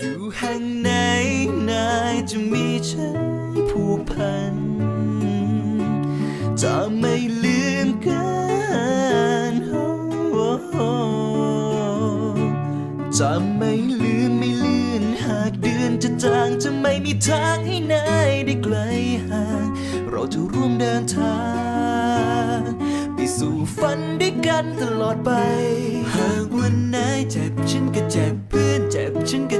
อยู่แห่งไหนนายจะมีฉันผูกพัน จะไม่ลืมกันจะไม่ลืมไม่ลื่อนหากเดือนจะจางจะไม่มีทางให้นายได้ไกลห่าง เราจะร่วมเดินทางไปสู่ฝันด้วยกันตลอดไป หากวันไหนเจ็บฉันก็เจ็บเพื่อนเจ็บฉันก็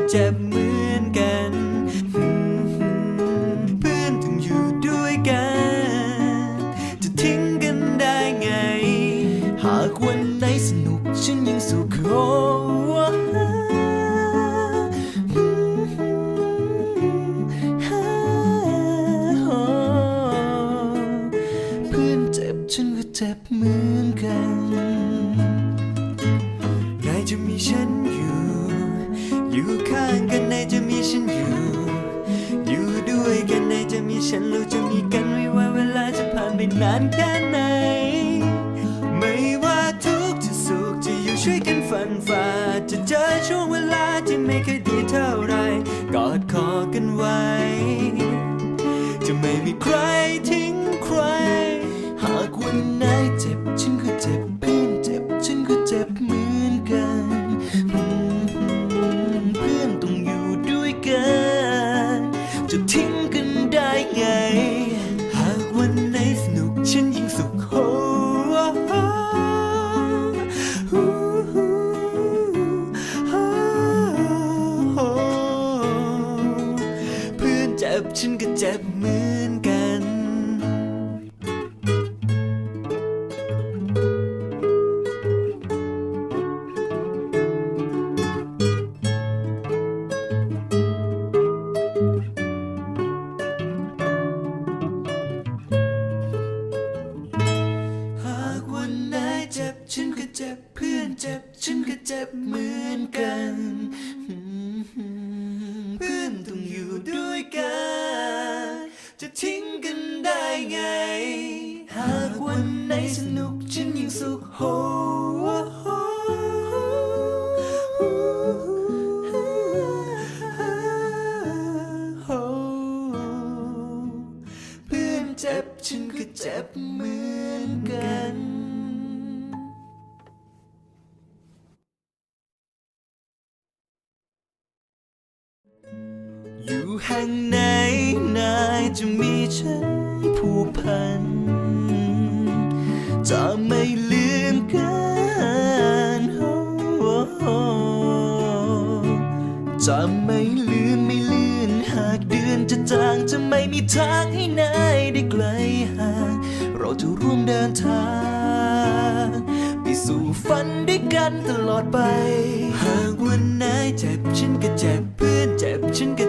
ากวันไหนสนุกฉันยังสุขโอ้เพื่อนเจ็บฉันก็เจ็บเหมือนกันนายจะมีฉันอยู่ อยู่ข้างกันนายจะมีฉันอยู่ อยู่ด้วยกันนายจะมีฉันเราจะมีกันไม่ว่าเวลาจะผ่านไปนานแค่ไหน ไม่ว่า กันฝันฝ่าจะเจอช่วงเวลาที่ไม่เคยดีเท่าไร กอดคอกันไว้ จะไม่มีใครทิ้งใคร หากวันไหนเจ็บฉันก็เจ็บเพื่อนเจ็บฉันก็เจ็บเหมือนกันอืมเพื่อนต้องอยู่ด้วยกัน จะทิ้งกันได้ไง หากวันไหนสนุกฉันยิ่งสุข ฉันก็เจ็บเหมือนกัน หากวันไหนเจ็บ ฉันก็เจ็บ เพื่อนเจ็บ ฉันก็เจ็บเหมือนกัน สนุกฉันยิ่งสุขโหเพื่อนเจ็บฉันก็เจ็บเหมือนกันอยู่แห่งไหนนายจะมีฉันผูกพัน จะไม่ลืมกันจะไม่ลืมไม่ลื่อนหากเดือนจะจางจะไม่มีทางให้นายได้ไกลห่างเราจะร่วมเดินทางไปสู่ฝันด้วยกันตลอดไป หากวันไหนเจ็บฉันก็เจ็บเพื่อนเจ็บฉันก็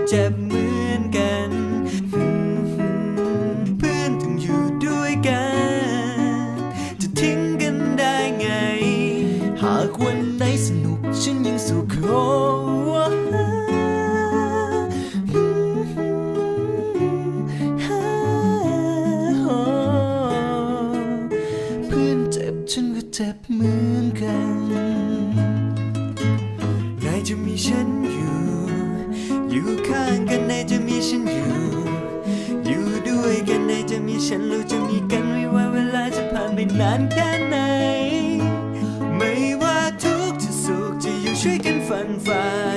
ฉันยังสุขโอ้เพื่อนเจ็บฉันก็เจ็บเหมือนกันนายจะมีฉันอยู่ อยู่ข้างกันนายจะมีฉันอยู่ อยู่ด้วยกันนายจะมีฉันเราจะมีกันไม่ว่าเวลาจะผ่านไปนานแค่ไหน ช่วยกันฝันฝัน